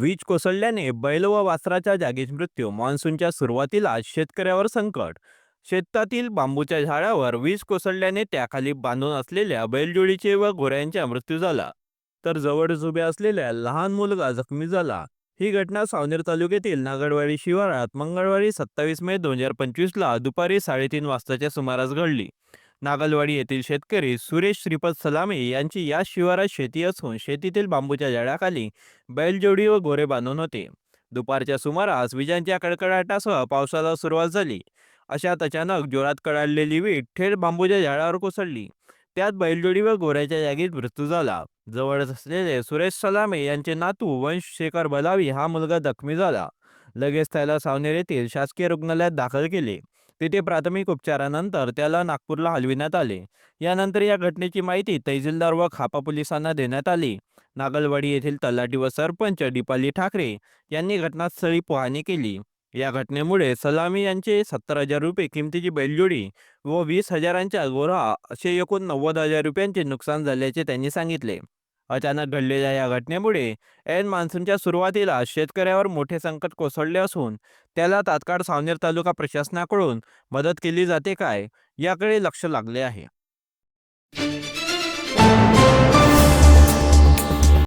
वीज कोसळल्याने बैल व वासराच्या जागीच मृत्यू मान्सूनच्या सुरुवातीला शेतकऱ्यावर संकट. शेतातील बांबूच्या झाडावर वीज कोसळल्याने त्याखाली बांधून असलेल्या बैलजोडीचे व घोऱ्यांच्या मृत्यू झाला. तर जवळच उभ्या असलेल्या लहान मुलगा जखमी झाला. ही घटना सावनेर तालुक्यातील नागडवाडी शिवारात मंगळवारी सत्तावीस मे दोन हजार पंचवीसला दुपारी साडेतीन वाजताच्या सुमारास घडली. नागलवाडी येथील शेतकरी सुरेश श्रीपद सलामे यांची या शिवारात शेती असून शेतीतील बांबूच्या झाडाखाली बैलजोडी व गोरे बांधून होते. दुपारच्या सुमारास विजांच्या कडकडाटासह पावसाला सुरुवात झाली. अशात अचानक जोरात कडाडलेली वीट थेट बांबूच्या झाडावर कोसळली. त्यात बैलजोडी व गोऱ्याच्या जागीत मृत्यू झाला. जवळच असलेले सुरेश सलामे यांचे नातू वंशशेखर बलावी हा मुलगा जखमी झाला. लगेच त्याला सावनेर येथील शासकीय रुग्णालयात दाखल केले. तिथे प्राथमिक उपचारानंतर त्याला नागपूरला हलविण्यात आले. यानंतर या घटनेची माहिती तहसीलदार व खापा पोलिसांना देण्यात आली. नागलवाडी येथील तलाठी व सरपंच दीपाली ठाकरे यांनी घटनास्थळी पाहणी केली. या घटनेमुळे सलामी यांचे सत्तर हजार रुपये किमतीची बैलजोडी व वीस हजारांच्या गोरा असे एकूण नव्वद हजार रुपयांचे नुकसान झाल्याचे त्यांनी सांगितले. अचानक घडलेल्या या घटनेमुळे ऐन मान्सूनच्या सुरुवातीला शेतकऱ्यावर मोठे संकट कोसळले असून त्याला तात्काळ सावनेर तालुका प्रशासनाकडून मदत केली जाते काय याकडे लक्ष लागले आहे.